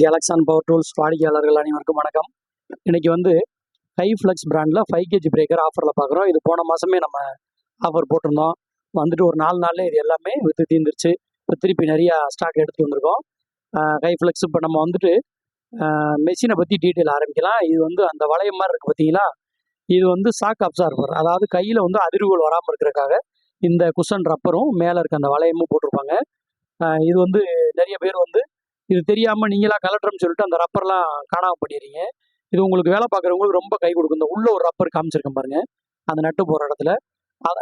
கேலக்ஸான் power tools வாடிக்கையாளர்கள் அனைவருக்கும் வணக்கம். இன்றைக்கி வந்து ஹை ஃப்ளக்ஸ் பிராண்டில் ஃபைவ் கேஜி பிரேக்கர் ஆஃபரில் பார்க்குறோம். இது போன மாதமே நம்ம ஆஃபர் போட்டிருந்தோம். வந்துட்டு ஒரு நாலு நாளில் இது எல்லாமே விற்று தீர்ந்துருச்சு. இப்போ திருப்பி நிறையா ஸ்டாக் எடுத்துகிட்டு வந்திருக்கோம். ஹை ஃப்ளக்ஸ் இப்போ நம்ம வந்துட்டு மெஷினை பற்றி டீட்டெயில் ஆரம்பிக்கலாம். இது வந்து அந்த வளையம் மாதிரி இருக்குது பார்த்தீங்களா? இது வந்து சாக் அப்சார்பர் அதாவது கையில் வந்து அதிர்வுகள் வராமல் இருக்கிறதுக்காக இந்த குஷன் ரப்பரும் மேலே இருக்க அந்த வளையமும் போட்டிருப்பாங்க. இது வந்து நிறைய பேர் வந்து இது தெரியாமல் நீங்களா கலட்டுறோம்னு சொல்லிட்டு அந்த ரப்பர்லாம் காணாமல் பண்ணிடுறீங்க இது உங்களுக்கு வேலை பார்க்குறவங்களுக்கு ரொம்ப கை கொடுக்கும். இந்த உள்ள ஒரு ரப்பர் காமிச்சிருக்கேன் பாருங்க. அந்த நட்டு போகிற இடத்துல.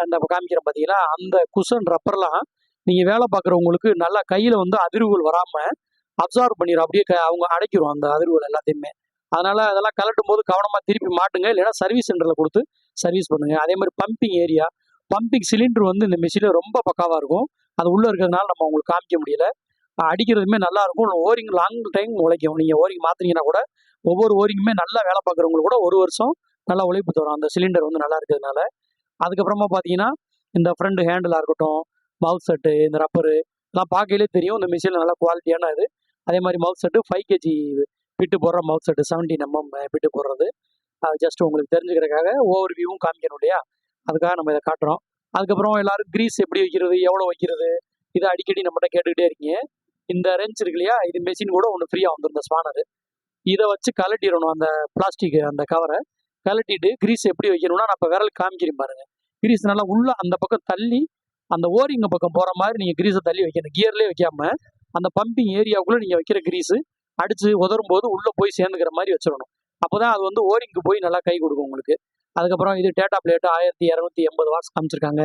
அந்த காமிக்கிறேன் பார்த்தீங்களா அந்த குஷன் ரப்பர்லாம் நீங்கள் வேலை பார்க்குறவங்களுக்கு நல்லா கையில் வந்து அதிர்வுகள் வராமல் அப்சார்வ் பண்ணிடும் அப்படியே க- அவங்க அடைக்கிறோம் அந்த அதிர்வுகள் எல்லாத்தையுமே. அதனால் அதெல்லாம் கலட்டும் போது கவனமாக திருப்பி மாட்டுங்க. இல்லைன்னா சர்வீஸ் சென்டரில் கொடுத்து சர்வீஸ் பண்ணுங்கள் அதே மாதிரி பம்பிங் ஏரியா. பம்பிங் சிலிண்டர் வந்து இந்த மிஷினில் ரொம்ப பக்காவாக இருக்கும். அது உள்ளே இருக்கிறதுனால நம்ம உங்களுக்கு காமிக்க முடியல. அடிக்கிறதுமே நல்லா இருக்கும். ஓரிங் லாங் டைம் உழைக்கும். நீங்கள் ஓரிங் மாற்றினீங்கன்னா கூட ஒவ்வொரு ஓரிங்குமே நல்லா வேலை பார்க்குறவங்களுக்கு கூட ஒரு வருஷம் நல்லா உழைப்பு தரும். அந்த சிலிண்டர் வந்து நல்லா இருக்கிறதுனால. அதுக்கப்புறமா பார்த்தீங்கன்னா இந்த ஃப்ரண்ட் ஹேண்டிலாக இருக்கட்டும் மவுத் செட்டு இந்த ரப்பரு எல்லாம் பார்க்கையிலே தெரியும். இந்த மிஷினில் நல்லா குவாலிட்டியான இது. அதே மாதிரி mouth set five KG bit போடுற mouth set seventeen MM bit போடுறது. அது ஜஸ்ட் உங்களுக்கு தெரிஞ்சுக்கிறதுக்காக ஓவர் வியூவும் காமிக்கணும் இல்லையா? அதுக்காக நம்ம இதை காட்டுறோம். அதுக்கப்புறம் எல்லாரும் கிரீஸ் எப்படி வைக்கிறது எவ்வளோ வைக்கிறது இதை அடிக்கடி நம்மகிட்ட கேட்டுக்கிட்டே இருக்கீங்க. இந்த ரெஞ்ச் இருக்கு இல்லையா? இது மெஷின் கூட ஒன்று ஃப்ரீயாக வந்துடும் இந்த ஸ்பானர் இதை வச்சு கலட்டிடணும் அந்த பிளாஸ்டிக் அந்த கவரை கலட்டிட்டு கிரீஸ் எப்படி வைக்கணும்னா நான் இப்போ விரல் காமிக்கிறேன் பாருங்க. கிரீஸ் நல்லா உள்ள அந்த பக்கம் தள்ளி அந்த ஓரிங்க பக்கம் போகிற மாதிரி நீங்கள் கிரீஸை தள்ளி வைக்கணும். கியர்லேயே வைக்காம அந்த பம்பிங் ஏரியாவுக்குள்ளே நீங்கள் வைக்கிற கிரீஸு அடித்து உதரும் போது உள்ளே போய் சேர்ந்துக்கிற மாதிரி வச்சிடணும். அப்போ தான் அது வந்து ஓரிங்க்கு போய் நல்லா கை கொடுக்கும் உங்களுக்கு. அதுக்கப்புறம் இது டேட்டா பிளேட்டு ஆயிரத்தி இரநூத்தி எண்பது வாட்ஸ் காமிச்சிருக்காங்க.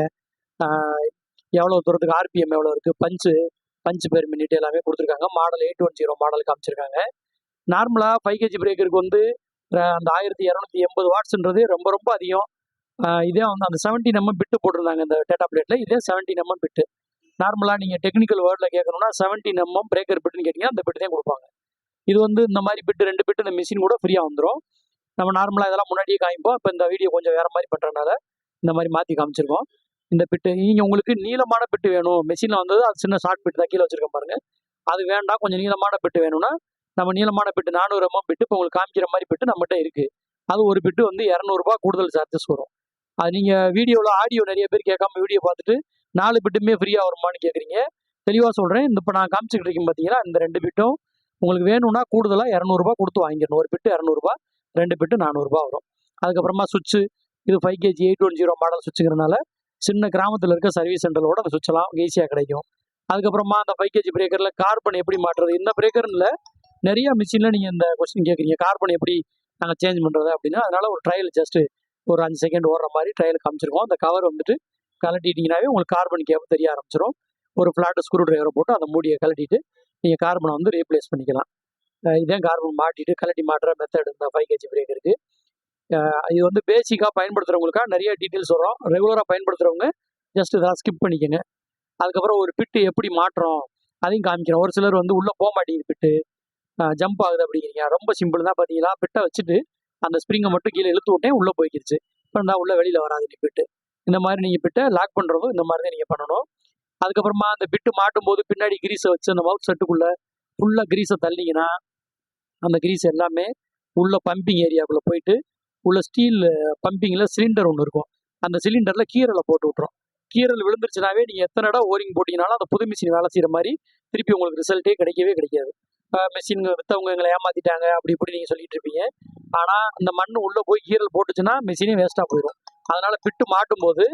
எவ்வளோ தூரத்துக்கு ஆர்பிஎம் எவ்வளோ இருக்குது பஞ்சு பஞ்சு பேர் மினிட் எல்லாமே கொடுத்துருக்காங்க. Model eight one zero model காமிச்சிருக்காங்க. நார்மலாக ஃபைவ் கேஜி பிரேக்கருக்கு வந்து அந்த ஆயிரத்தி இரநூத்தி எண்பது வாட்ஸ்ன்றது ரொம்ப ரொம்ப அதிகம். இதே வந்து அந்த செவன்டீன் எம்எம் பிட்டு போட்டிருந்தாங்க இந்த டேட்டா பிளேட்டில் இதே செவன்டீன் எம்எம் பிட்டு நார்மலாக நீங்கள் டெக்னிக்கல் வேர்டில் கேட்கணும்னா செவன்டீன் எம்எம் பிரேக்கர் பிட்டுன்னு கேட்டிங்கன்னா அந்த பிட்டு தான் கொடுப்பாங்க. இது வந்து இந்த மாதிரி பிட்டு ரெண்டு பிட்டு இந்த மிஷின் கூட ஃப்ரீயாக வந்துடும் நம்ம நார்மலாக இதெல்லாம் முன்னாடியே காமிப்போம். இப்போ இந்த வீடியோ கொஞ்சம் வேறு மாதிரி பண்ணுறதுனால இந்த மாதிரி மாற்றி காமிச்சிருக்கோம். இந்த பிட்டு. நீங்கள் உங்களுக்கு நீளமான பிட்டு வேணும். மெஷினில் வந்தது அது சின்ன ஷார்ட் பிட்டு தான். கீழே வச்சிருக்கேன் பாருங்க. அது வேண்டாம் கொஞ்சம் நீளமான பிட்டு வேணும்னா நம்ம நீளமான பிட்டு நானூறு எம்எம் பிட்டு இப்போ உங்களுக்கு காமிக்கிற மாதிரி பிட்டு நம்மகிட்ட இருக்குது அது ஒரு பிட்டு வந்து இரநூறுபா கூடுதல் சார்ஜஸ் வரும். அது நீங்கள் வீடியோவில் ஆடியோ நிறைய பேர் கேட்காம வீடியோ பார்த்துட்டு நாலு பிட்டுமே ஃப்ரீயாக வருமானு கேட்குறீங்க. தெளிவாக சொல்கிறேன் இந்த இப்போ நான் காமிச்சிக்கிட்டு இருக்கேன் பார்த்தீங்கன்னா இந்த ரெண்டு பிட்டும் உங்களுக்கு வேணும்னா கூடுதலாக இரநூறுபா கொடுத்து வாங்கிடணும். ஒரு பிட்டு இரநூறுபா ரெண்டு பிட்டு நானூறுபா வரும். அதுக்கப்புறமா சுவிட்சு இது five KG eight one zero model சுவிட்சுங்கிறனால சின்ன கிராமத்தில் இருக்க சர்வீஸ் சென்டரோட அந்த சுவிட்செல்லாம் ஈஸியாக கிடைக்கும். அதுக்கப்புறமா அந்த ஃபைவ் கேஜி பிரேக்கரில் கார்பன் எப்படி மாற்றுறது? இந்த பிரேக்கரில் நிறைய மிஷினில் நீங்கள் இந்த கொஸ்டின் கேட்குறீங்க கார்பன் எப்படி நாங்கள் சேஞ்ச் பண்ணுறது அப்படின்னா அதனால் ஒரு ட்ரையல் ஜஸ்ட்டு ஒரு அஞ்சு செகண்ட் ஓடுற மாதிரி ட்ரையல் காமிச்சிருக்கோம். அந்த கவர் வந்துட்டு கலட்டிட்டீங்கன்னாவே உங்களுக்கு கார்பன் கேப் தெரிய ஆரம்பிச்சிடும் ஒரு ஃப்ளாட் ஸ்க்ரூ ட்ரைவரை போட்டு அந்த மூடியை கலட்டிட்டு நீங்கள் கார்பனை வந்து ரீப்ளேஸ் பண்ணிக்கலாம். இதே இதான் கார்பன் மாட்டிட்டு கழட்டி மாட்டுற மெத்தட் இந்த ஃபைவ் கேஜி பிரேக்கருக்கு இது வந்து பேசிக்காக பயன்படுத்துகிறவங்களுக்காக நிறைய டீட்டெயில்ஸ் வரும். ரெகுலராக பயன்படுத்துகிறவங்க ஜஸ்ட் இதெல்லாம் ஸ்கிப் பண்ணிக்கோங்க. அதுக்கப்புறம் ஒரு பிட்டு எப்படி மாட்டுறோம் அதையும் காமிக்கிறோம் ஒரு சிலர் வந்து உள்ளே போக மாட்டேங்குது பிட்டு ஜம்ப் ஆகுது அப்படிங்கிறீங்க. ரொம்ப சிம்பிள் தான் பார்த்தீங்கன்னா பிட்டை வச்சுட்டு அந்த ஸ்ப்ரிங்கை மட்டும் கீழே இழுத்து விட்டேன் உள்ளே போய்க்கிருச்சு. இப்போ நான் உள்ளே வெளியில் வராது நீ பிட்டு இந்த மாதிரி நீங்கள் பிட்டை லாக் பண்ணுறதும் இந்த மாதிரி தான் நீங்கள் பண்ணணும். அதுக்கப்புறமா அந்த பிட்டு மாட்டும் போது பின்னாடி கிரீஸை வச்சு அந்த மவுத் செட்டுக்குள்ளே ஃபுல்லாக கிரீஸை தள்ளிங்கன்னா அந்த கிரீஸ் எல்லாமே உள்ள பம்பிங் ஏரியாவுக்குள்ளே போயிட்டு உள்ள ஸ்டீல் பம்பிங்கில் சிலிண்டர் ஒன்று இருக்கும். அந்த சிலிண்டரில் கீரலை போட்டு விட்ரும் கீரல் விழுந்துருச்சுனாவே நீங்கள் எத்தனை இடம் ஓரிங் போட்டிங்கனாலும் அந்த புது மிஷின் வேலை செய்கிற மாதிரி திருப்பி உங்களுக்கு ரிசல்ட்டே கிடைக்கவே கிடைக்காது. மிஷின் விற்றவங்க எங்களை ஏமாற்றிட்டாங்க அப்படி இப்படி நீங்கள் சொல்லிட்டு இருப்பீங்க. ஆனால் அந்த மண் உள்ளே போய் கீரல் போட்டுச்சுன்னா மிஷினே வேஸ்ட்டாக போயிடும் அதனால் பிட்டு மாட்டும் போது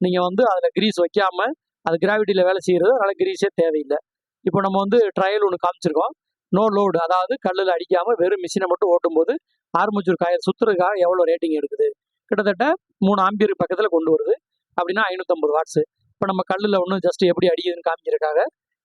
நீங்கள் வந்து அதில் கிரீஸ் வைக்காமல் அது கிராவிட்டியில் வேலை செய்கிறது அதனால் கிரீஸே தேவையில்லை. இப்போ நம்ம வந்து ட்ரையல் ஒன்று காமிச்சிருக்கோம். நோ லோடு அதாவது கல்லில் அடிக்காமல் வெறும் மிஷினை மட்டும் ஓட்டும்போது ஆர்மச்சூர் காயல் சுற்றுறதுக்காக எவ்வளோ ரேட்டிங் எடுக்குது? கிட்டத்தட்ட மூணு ஆம்பியர் பக்கத்தில் கொண்டு வருது. அப்படின்னா ஐநூற்றம்பது வாட்ஸு இப்போ நம்ம கல்லில் ஒன்று ஜஸ்ட் எப்படி அடிக்குதுன்னு காமிக்கிறதுக்காக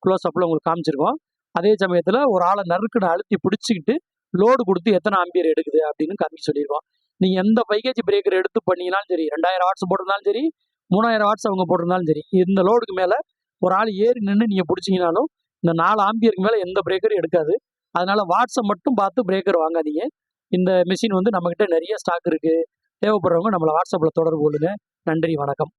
க்ளோஸ் அப்பில் உங்களுக்கு காமிச்சிருக்கோம். அதே சமயத்தில் ஒரு ஆளை நறுக்குன்னு அழுத்தி பிடிச்சிக்கிட்டு லோடு கொடுத்து எத்தனை ஆம்பியர் எடுக்குது அப்படின்னு காமிக்க சொல்லியிருக்கோம் நீங்கள் எந்த பைகேஜ் பிரேக்கர் எடுத்து பண்ணீங்கனாலும் சரி ரெண்டாயிரம் வாட்ஸ் போட்டிருந்தாலும் சரி மூணாயிரம் வாட்ஸ் அவங்க போட்டிருந்தாலும் சரி இந்த லோடுக்கு மேலே ஒரு ஆள் ஏறி நின்று நீங்கள் பிடிச்சிங்கனாலும் இந்த நாலு ஆம்பியருக்கு மேலே எந்த பிரேக்கரும் எடுக்காது. அதனால் வாட்ஸை மட்டும் பார்த்து பிரேக்கர் வாங்காதீங்க. இந்த மிஷின் வந்து நம்மக்கிட்ட நிறைய ஸ்டாக் இருக்குது தேவைப்படுறவங்க நம்மளை வாட்ஸ்அப்பில் தொடர்பு கொள்ளுங்கள் நன்றி வணக்கம்.